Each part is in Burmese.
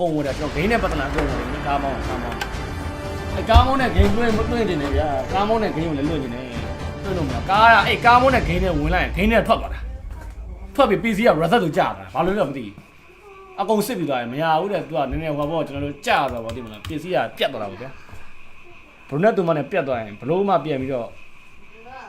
ကုန်ဝင်တယ်ကျွန်တော်ဂိမ်းနဲ့ပတ်သက်လာအကုန်ဝင်တယ်ကားမောင်းကားမောင်းအဲကားမောင်းနဲ့ဂိမ်းတွင်းမတွင်းတင်နေဗျာကားမောင်းနဲ့ဂိမ်းကိုလည်းလွတ်နေတယ်တွင်းလို့မရကားကအဲကားမောင်းနဲ့ဂိမ်းနဲ့ဝင်လိုက်ရင်ဂိမ်းနဲ့ထွက်သွားတာထွက်ပြီး PC က reset ကိုကြာတာဘာလို့လဲမသိဘူးအကုန်စစ်ပြီးသွားရင်မရဘူးတဲ့သူကနည်းနည်းဟောပေါ့ကျွန်တော်တို့ကြာသွားပါဒီမလား PC ကပြတ်သွားတာပေါ့ဗျာဘရုနက်တူမနဲ့ပြတ်သွားရင်ဘလို့မှပြန်ပြီးတော့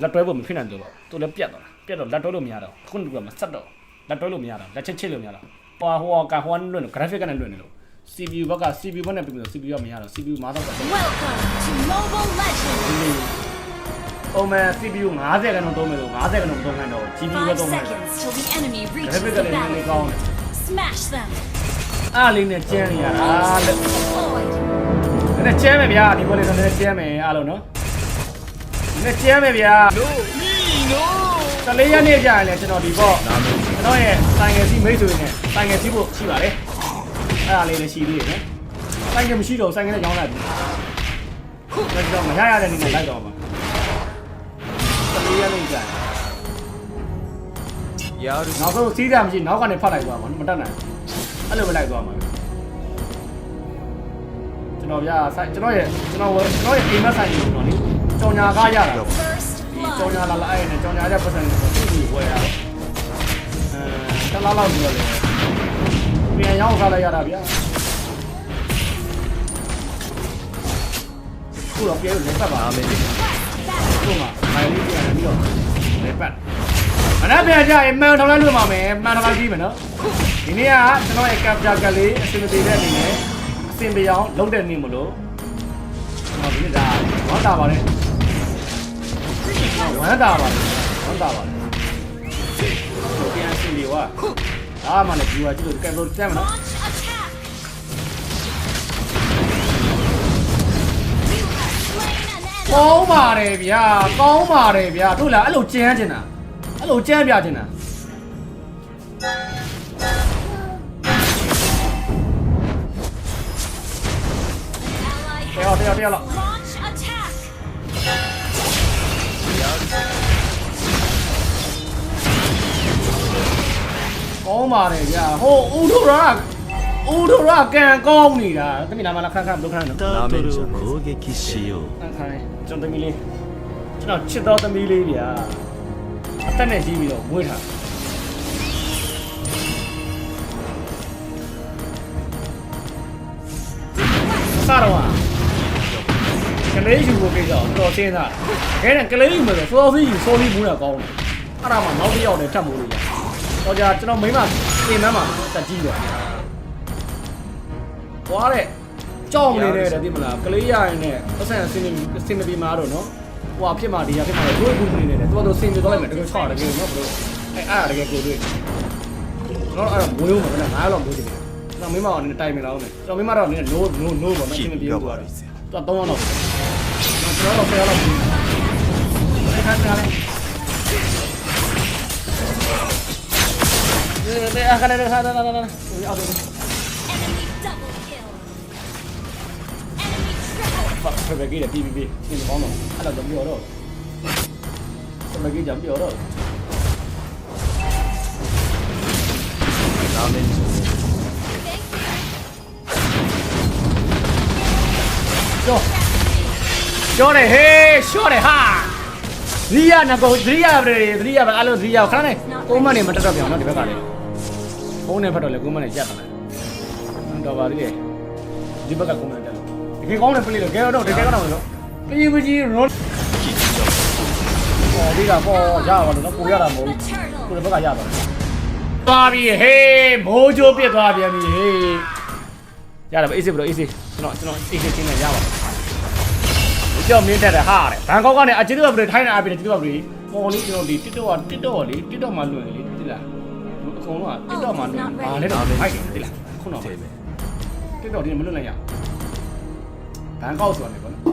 လက်တွဲဖို့မဖြစ်နိုင်တော့သူလည်းပြတ်သွားတာပြတ်တော့လက်တွဲလို့မရတော့ခုနကမဆက်တော့လက်တွဲလို့မရတော့လက်ချက်ချစ်လို့မရတော့ ဟိုဟိုကဟိုလွတ်လို့ graphic ကနဲ့လွတ်နေလို့ CPU ဘက်က CPU ဘက်နဲ့ပြင်လို့ CPU ကမရတော့ CPU မားတော့တယ် Welcome to Mobile Legends! ပုံမှန် CPU 50ခန်းတော့သုံးမယ်လို့50ခန်းတော့မသုံးခိုင်းတော့ GPU ပဲ Five သုံးခိုင်းတယ် seconds till the enemy reaches graphic the ကလည်းနည်းနည်းကောင်းတယ် battlefield. Smash them! အားလေးနဲ့ကျန်းနေရတာလက် Deployed! နည်းနည်းကျန်းမယ်ဗျာဒီဘောလေးတော့နည်းနည်းကျန်းမယ်အားလုံးနော်နည်းနည်းကျန်းမယ်ဗျာ No! No! တလေးရက်နေ့ကြာရင်လည်းကျွန်တော်ဒီပေါ့ကျွန် တော်ရဲ့ဆိုင်ငယ်စီမိတ်ဆွေနဲ့ဆိုင်ငယ်စီးဖို့ရှိပါတယ်အဲ့ဒါလေးလည်းရှိသေးတယ်နော်ဆိုင်ငယ်မရှိတော့ဆိုင်ငယ်နဲ့ရောင်းလိုက်ပြီဒါကြောင့်မရရတဲ့နေ့နဲ့လိုက်တော့မှာတလေးရက်နေ့ကြာရင်やるနောက်ဆုံးစီးတာမရှိနောက်ကနေဖတ်လိုက်သွားမှာမတက်နိုင်အဲ့လိုပဲလိုက်သွားမှာကျွန်တော်ဗျာဆိုင်ကျွန်တော်ရဲ့ကျွန်တော်ကျွန်တော်ရဲ့အိမ်မက်ဆိုင်ကြီးကျွန်တော်လေကြောင်ညာကားရတာ First ဒီကြောင် blood! ညာလာလာအဲ့နဲ့ကြောင်ညာတဲ့ပတ်စံကိုသူ့ကိုဝယ်ရတ ယ်အဲတလားလောက်ပြောတယ်ပြန်ရောက်စားလိုက်ရတာဗျာခုတော့ပြေလို့လက်ပတ်ပါダメခုမှမိုင်လေးပြန်ပြီးတော့လက်ပတ်အနာပြန်ကြရင်မှန်ထောင်လိုက်လို့ပါမယ်မှန်ထောင်လိုက်ပြီးမယ်နော်ဒီနေ့ကကျွန်တော်ရဲ့ capture ကလေးအစင်မပြေတဲ့အနေနဲ့အစင်ပြောင်းလုံးတဲ့နေ့မလို့ကျွန်တော်ဒီနေ့ဒါဝမ်းတာပါလေဝမ်းတာပါလေဝမ်းတာပါလေဒီ ပြန်အစင်ပြေဝါအားမလည်းဒီဝါကြည့်လို့ကဲလို့တမ်းမနော် Launch attack! You have slain an enemy! ကောင်းပါတယ်ဗျာကောင်းပါတယ် ကောင်းပါတယ်ဗျာဟိုဦးထိုရာဦးထိုရာကန်ကောင်းနေတာတမီးနာမလာခန်းခန်းဘယ်လိုခန်းနော် タートルを攻撃しよう ခန်းခန်းကျွန်တော်တမီးလေးကျွန်တော်ချစ်တော်တမီးလေးဗျာအသက်နဲ့ကြီးပြီးတော့မွေးထားစတော့ကလေးယူဖို့ကိစ္စတော့တော်စင်းသားခဲနဲ့ကလေးယူမယ်ဆိုစောစီးယူစောစီးမူးတာကောင်းတယ်အဲ့ဒါမှနောက်တစ်ယောက်နဲ့ထပ်မိုးလို့ရတော့ ကြာကျွန်တော်မိမပြင်နှမ်းမှာတက်ကြီးသွားသွားတဲ့ကြောက်မနေတဲ့တဲ့ဒီမလားကလေးရရင်နဲ့ပတ်စံစင်းနေစင်းနေပြီးမှာတော့နော်ဟိုအဖြစ်မှာဒီရဖြစ်မှာတော့ဘူးဘူးနေတယ်သူကတော့စင်းနေတော့လိုက်မယ်တကယ်ချောက်တကယ်နော်ဘလို့အဲ့အားတကယ်ကိုတွေ့တော့အဲ့မွေးဦးမှာကငါးလောက်မွေးတယ်ကျွန်တော်မိမကလည်းတိုင်မလာအောင်ကျွန်တော်မိမတော့လည်း no no no ပါမရှိမပြေဘူးသွားတယ်သူကတော့တော့တော့ကျွန်တော်တော့ဖယ်ရတော့ဘူးအဲ့ခါကလည်း အခါလေးခါတာတာတာအောက်တယ် Enemy double kill. Enemy triple. ဖတ်ဖက်ကြီးတယ်ပြီးပြီးပြီးဒီကောင်းတော့အဲ့တော့ကြော်တော့သမကြီးကြော်တော့နာမည်ဆို Thank you. ကြော် ကျော်တယ်ဟေးရှော့တယ်ဟာဇီးရနကောဇီးရပဲဇီးရပဲအလုံးဇီးရခဏနေကိုမနေမတက်တော့ပြောင်းနော်ဒီဘက်ကလည်း ဖုန်းနဲ့ဖတ်တော့လေကိုမနဲ့ရက်တာလားတော့ပါသေးတယ်ဒီဘက်ကကိုမနဲ့တက်လို့တကယ်ကောင်းတယ်ပလေးလို့ကဲတော့တကယ်ကောင်းတယ်လို့ပြည်မကြီးရောဟောဒီကပေါ်ရပါလို့နော်ကိုရတာမဟုတ် the ဘူး turtle! ကိုလည်းဘက်ကရပါတယ်သွားပြီဟေးမိုးကြိုးပြစ်သွားပြန်ပြီဟေးရတယ်ဗျအေးစစ်ဘလို့အေးစစ်ကျွန်တော်ကျွန်တော်အေးစစ်ချင်းနဲ့ရပါတယ်ကြောက်မင်းတက်တယ်ဟာတဲ့ဘန်ကောက်ကနေအချစ်တော့ပြည်ထိုင်းနေအပြည်ချစ်တော့ပြည်ပေါ်လေးကျွန်တော်ဒီ TikTok က TikTok လေး TikTok မှာလွှင့်လေတိလားအ ကုန်လုံးက TikTok မှာနေဘာလဲတော့ဟိုက်တယ်လားခုနက TikTok ဒီမလွတ်နိုင်ရဘန်ကောက်ဆိုတာနေပေါ့နော်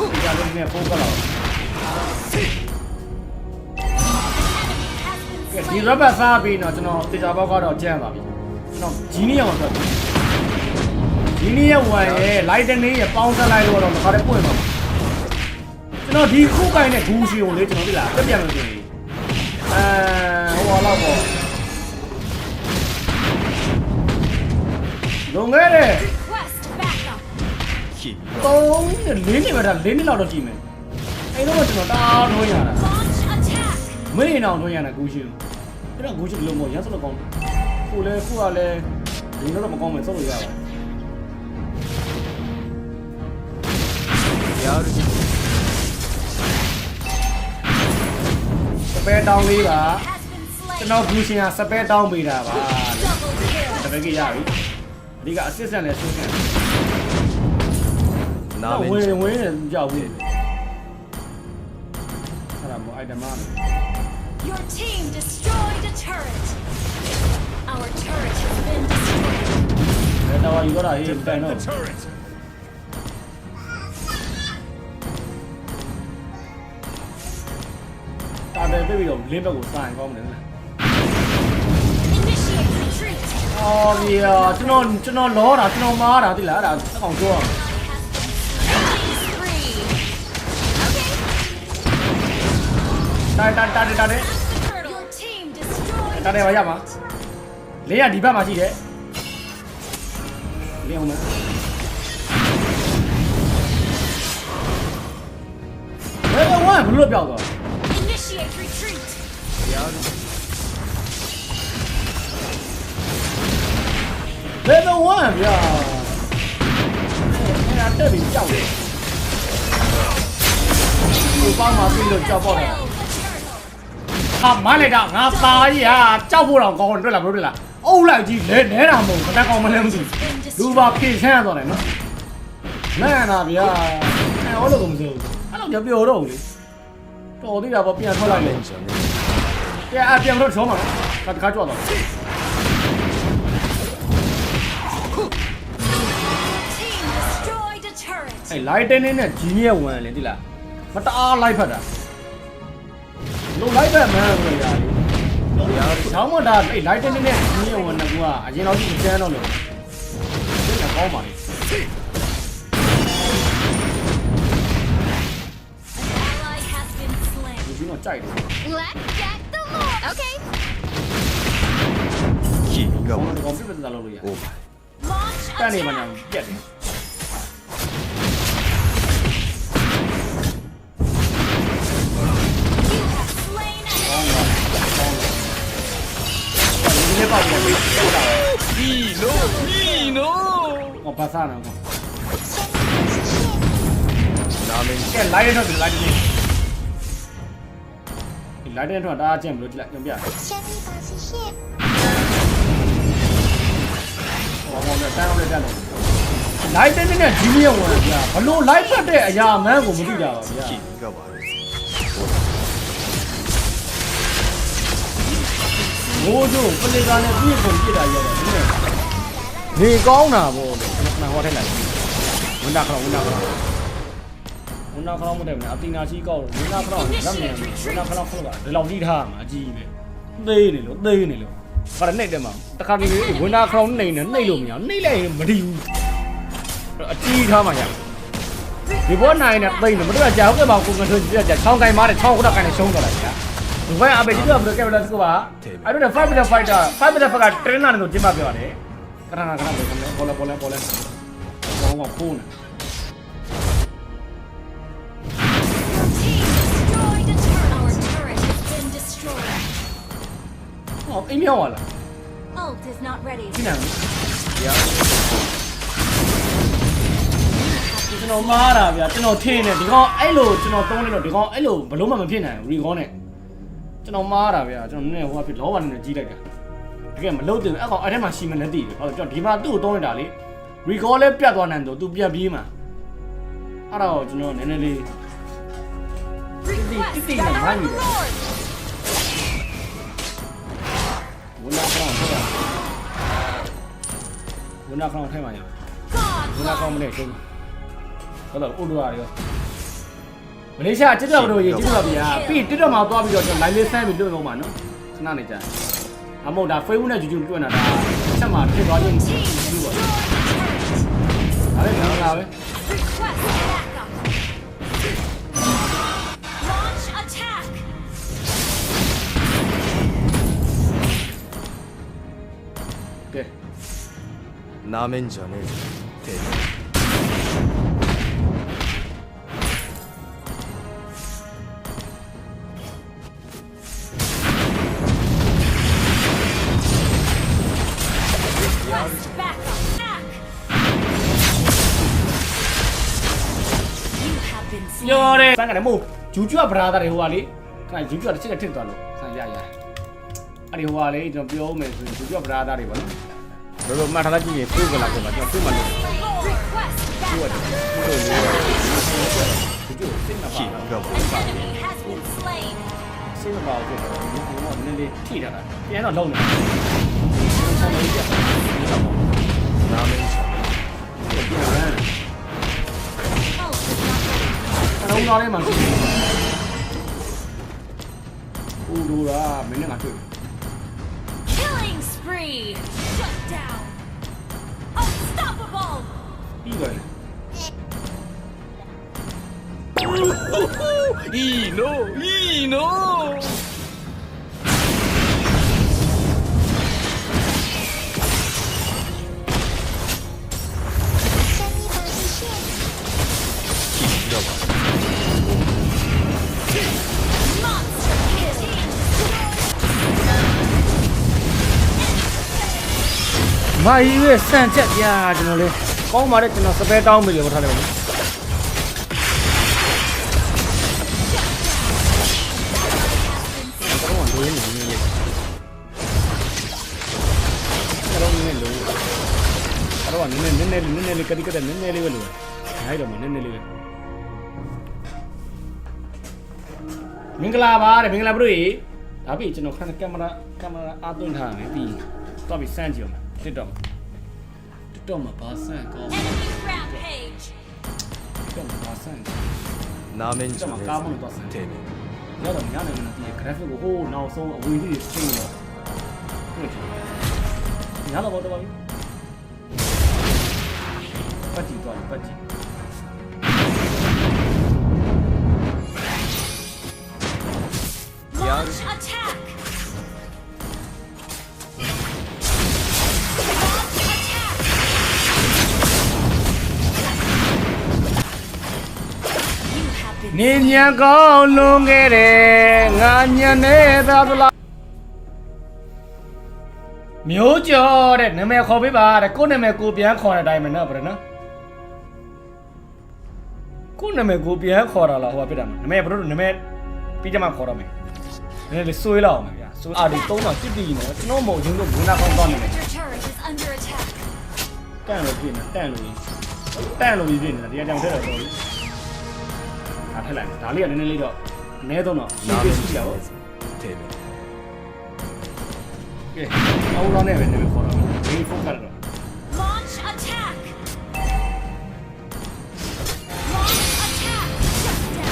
ဒီကလုံးနဲ့ပုံကလာဒီ rubber စားပြီးတော့ကျွန်တော်တေချာဘောက်ကတော့ကြံ့ပါပြီကျွန်တော်ဂျီနီအောင်အတွက် ဂျီနီရဲ့ဝမ်ရဲ့ light တနေရဲ့ပေါင်းဆက်လိုက်လို့တော့ခါတည်းပွင့်ပါတော်ဒီခုကိုင်းတဲ့ဂူရှိကိုလေကျွန်တော်သိလားပြပြမယ်ဆိုရင်အဲဟိုတော့ပေါ့လုံခဲ့တဲ့ Request backup. 君3နှစ်4နှစ်ပဲဒါ4နှစ်လောက်တော့ကြည့်မယ်အဲ့တော့ကျွန်တော်တအားထွန်းရတာ Launch attack. မင်းအောင်ထွန်းရတာဂူရှိကိုအဲ့တော့ဂူရှိလုံးမရမ်းစလို့ကောင်းကိုလည်းခုကလည်းဒီတော့မကောင်းမယ်စောလို့ရပါ ရတယ်စပယ်တောင်းလေးပါကျွန်တော်ဘူရှင်ကစပယ်တောင်းပေးတာပါတပည့်ကြီးရပြီအဓိကအစစ်ဆန်လဲဆုံးခံနာမည်ဝင်ဝင်ကြောက်ဘူးအဲ့ဒါမို့အိုက်တမ Your team destroyed a turret Our turret has been destroyed ဒါတော့ယူတော့ရေးပန်တော့ တာတယ်ပြပြီးတော့လင်းဘက်ကိုစာရင်ကောင်းတယ်လား Initiate retreat. အော်ဒီကျွန်တော်ကျွန်တော်လောတာကျွန်တော်မားတာတိလားအဲ့ဒါအကောင်ပြောအောင် Phase three. Okay. တာတာတာတာတဲ့ Your team destroyed. တာတဲ့ပါရမှာလင်းကဒီဘက်မှာရှိတယ်လင်းအောင်မယ်ဘယ်တော့ဝမ်းဘလို့ပြောက်သွား Initiate retreat. やるဘယ်တော့ဝမ်းဗျာအဲ့ဒါတက်ပြီးကြောက်တယ်ဒီပေါင်းမှာပြီးလို့ကြောက်ပေါ့တယ် Kill the turtle. ဟာမလိုက်တာငါသားကြီးဟာကြောက်ဖို့တော့ကောင်းတယ်တွေ့လားမတွေ့လားအုပ်လိုက်ကြီးလဲနဲတာမဟုတ်ဘူးတကောင်းမလဲမသိဘူးလူပါဖြည့်ချမ်းရတော့တယ်နော်မှန်တာဗျာအဲဟောလို့ကမစိုးဘူးအဲ့တော့ပြောပြောတော့ဘူးလေ တော်သေးတာပေါ့ပြန်ထွက်လိုက်လေကဲအပြန်လို့ချုံးမှာနော်တစ်ခါကြွတော့အဲ lightning နဲ့ genius ဝင်လေတိလားမတအားလိုက်ဖက်တာလုံးလိုက်ဖက်မှန်းဆိုရတာလေဆောင်းမတာအဲ lightning နဲ့ genius ဝင်ကကအရင်တော့ဒီကျန်းတော့လို့ဒီကောင်းပါလေ excited. Let's get the lord. Okay. 君が悪い。お前。誰もなんやで。Nino, Nino. No pasa nada. Lamentable. Lion of the Lightning. ပြက်တယ် You have slain an ကောင်းတယ်ကောင်းတယ်ဒီနေ့ပါပြန်ပြီးဟုတ်တာ いいのいいの ဟောဘာသာနာကော なめんじ ကဲလိုက်ရတော့ဒီလိုက်နေဒီလိုက်တဲ့တော့ဒါအကျင့်ဘလို့ကြည့်လိုက်ညပြဟောဟောနဲ့တန်းလို့တက်လို့လိုက်တဲ့နဲ့ဂျီနီယဝင်ဗျာဘလို့လိုက်ဖက်တဲ့အရာအမှန်းကိုမသိကြပါဗျာ ゃ君が悪い မိုးကျိုးပလေကနဲ့ပြည့်စုံပြစ်တာရောတယ်ဒီနေ့နေကောင်းတာဗောလေခဏဟောထိုက်လိုက်ဝန်တာခရောဝန်တာခရောဝ နာခလောက်မတဲ့ဘူးအတီနာရှိကောက်ဝင်းနာခလောက်လက်မြန်ဝင်းနာခလောက်ခလောက်ကဒီလောက်ထိထားမှာအကြီးပဲသေးနေလို့သေးနေလို့ဘာနဲ့နှိပ်တယ်မှာတခါတည်းဝင်းနာခလောက်နှိပ်နေနှိပ်လို့မရနှိပ်လိုက်ရင်မတည်ဘူးအကြီးထားမှာရတယ်ဒီဘောနိုင်နဲ့သိနေမတို့ကကြာဟုတ်ကဲ့ပါကိုငါတို့ကြာချောင်းကင်မားတယ်ချောင်းခုတ်ကန်နေရှုံးတော့လိုက်ကြာဒီဘက်အပေဒီဘက်ကဘယ်ကဘယ်လက်စကပါအဲ့တော့5 minute fighter 5 minute fighter ထရင်းလာနေလို့ကျင်းပပြောရတယ်ခဏခဏခဏပဲဘောလဘောလဘောလဘောဘောဖိုးနေ အိမ်မြောက်လာ Ult is not ready. ဒီနံやるကျွန်တော်မားတာဗျာကျွန်တော်ထင်းနေဒီကောင်အဲ့လိုကျွန်တော်တုံးနေတော့ဒီကောင်အဲ့လိုဘလို့မှမဖြစ်နိုင်ဘူးရီကောနဲ့ကျွန်တော်မားတာဗျာကျွန်တော်နည်းနည်းဟိုကဖြစ်လောဘနဲ့ကြီးလိုက်တာတကယ်မလို့တင်အဲ့ကောင်အဲ့ထဲမှာရှိမနေတည်တယ်ဟောကျွန်တော်ဒီမှာသူ့ကိုတုံးနေတာလေရီကောလည်းပြတ်သွားနိုင်တော့သူပြတ်ပြေးမှာအဲ့တော့ကျွန်တော်နည်းနည်းလေး Request Titik backup. nak mandi dah. Lord. ဝန် ဝန်နာခေါင်းထည့်မှာရ God ဝန်နာခေါင်းမ love. နဲ့ရှင်းဟုတ်တော့ဥဒရာရောမလေးရှားတစ်တော့တို့ရေတစ်တော့ဗျာပြီးတစ်တော့မှာသွားပြီးတော့ကျွန်တော် line လေးဆန်းပြီးလွှင့်အောင်ပါနော်ခဏနေကြာအမို့ဒါ Facebook နဲ့ YouTube လွှင့်တာဒါချက်မှာဖြစ်သွားခြင်း Team မရှိဘူး destroyed ပါ a turret. ဒါလည်းကျွန်တော်လာပဲ You have been ပြော slain. တယ်စမ်းကလည်းမဟုတ်ဂျူဂျူကဗရာသာတွေဟိုကလေခဏဂျူဂျူကတစ်ချက်တစ်ထစ်သွားလို့ဆန်ရရအဲ့ဒီဟိုကလေကျွန်တော်ပြောမယ်ဆိုရင်ဂျူဂျူကဗရာသာတွေပေါ့နော် လောလောမှတ်ထားလိုက်ကြည့်ရင်ပြုတ်ကလာဆိုတော့ကျွန်တော်ပြုတ်မှလို့ပြုတ်ရတယ်ပြုတ်လို့ရတယ်ပြုတ်စစ်နှစ်ပါးတော့ပြုတ်ပါစစ်နှစ်ပါးကိုကျွန်တော်ကနည်းနည်းထိထားတာပြန်တော့လုံးနေတယ်ဆောင်းလေးပြတ်တော့နာမည်ပြန်ရမ်းလုံးသားလေးမှာရှိတယ်။ဟိုလိုတာမင်းနဲ့ငါတွေ့ Killing spree. Shut down. Unstoppable. ပြီးသွားတယ် えいいのいいの Monster kill. မာကြီးရဲ့စန့်ချက်ပြကျွန်တော်လေး ကောင်းပါတယ်ကျွန်တော်စပယ်တောင်းပြီလို့ထားတယ်ဗျာတော့လိုရင်းနေနေလေးတော့နည်းနည်းလိုတော့နည်းနည်းနည်းနည်းနည်းနည်းလေးကတိကတနည်းနည်းလေးပဲလိုနိုင်တော့မနည်းနည်းလေးပဲမင်္ဂလာပါတဲ့မင်္ဂလာပါတို့ဒါပြီကျွန်တော်ခဏကင်မရာကင်မရာအားသွင်းထားမယ်ပြီးတော့ပြီစမ်းကြည့်အောင်တစ် တော့မပါဆန့်ကောင်း Enemy rampage. တော့မပါဆန့်ကောင်း Namen တော့မကားမလို့တော့ဆန့်တယ် temi. ရတော့ညနေမှာဒီ graphic ကိုဟိုးနောက်ဆုံးအဝေးကြီးတွေသိတော့ဟုတ်တယ်ညတော့တော့ပါပြီပတ်ကြည့်သွားပြီပတ်ကြည့် ညံကောင်းလွန်ခဲ့တယ်ငါညံနေသာသလားမျိုးကျော်တဲ့နာမည်ခေါ်ပေးပါတဲ့ကိုယ့်နာမည်ကိုပြန်ခေါ်တဲ့အတိုင်းပဲနော်ဗျာနော်ကိုယ့်နာမည်ကိုပြန်ခေါ်တာလားဟိုကပြတာနာမည်ဘယ်လိုနာမည်ပြီးကြမှာခေါ်တော့မယ်နည်းနည်းလေးစွေးလောက်အောင်ဗျာစွေးအာဒီ၃တော့တစ်တီနော်ကျွန်တော်မဟုတ်ရင်တော့ဘုနာကောင်းကောင်းနေတယ် Your turret is under attack. တန့်လို့ပြင်နေတန့်လို့တန့်လို့ပြင်နေတာတရားကြောင်ထက်တော့တော်ပြီ အားထက်လိုက်ဒါလေးကနည်းနည်းလေးတော့အနည်းဆုံးတော့ な နား め ပြီး ん ရှိ じ ကြ ゃ ပါ ね ဦး えぞてめえ ကဲအော်လောင်းနေပဲနေခေါ်တော့ဘေးဖုန်းကတော့ Launch attack. Launch attack. Shut down.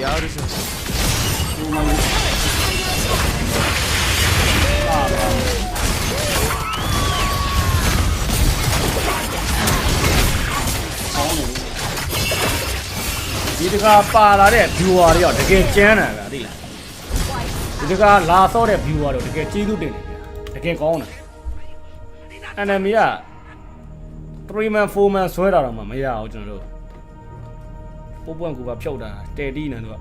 やるぞ ဒီတကပါလာတဲ့ viewer တွေရောတကယ်ကျန်းတာဗျာသိလားဒီတကလာဆော့တဲ့ viewer တွေတကယ်ကျေးဇူးတင်တယ်ဗျာတကယ်ကောင်းတယ် enemy က3 man 4 man ဆွဲတာတော့မှမရအောင်ကျွန်တော်တို့ပိုးပွန့်ကူပါဖြုတ်တာတဲတီးနေတော့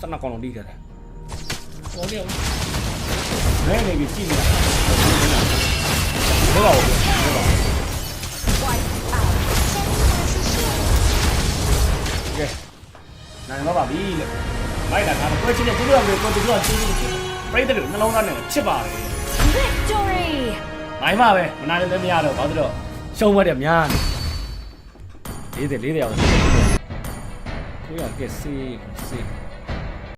စနကောင်လုံးတီးခဲ့တယ်ဟောတယ်မဲနေပြီးကြည့်နေတာဘောပါဘူးဘော ကဲနိုင်တော့ပါပြီလို့မိုက်တာကတော့ပွဲချင်းနဲ့သူတို့ကလည်းကိုသူတို့ကကျေးဇူးချစ်ပြိတ္တတွေနှလုံးသားနဲ့ချစ်ပါတယ် Victory. နိုင်ပါပဲမနိုင်လည်းမရတော့ဘာလို့တော့ရှုံးဝက်တယ်များနေ40 40ရောက်တယ်ကိုရကဲစေးစေး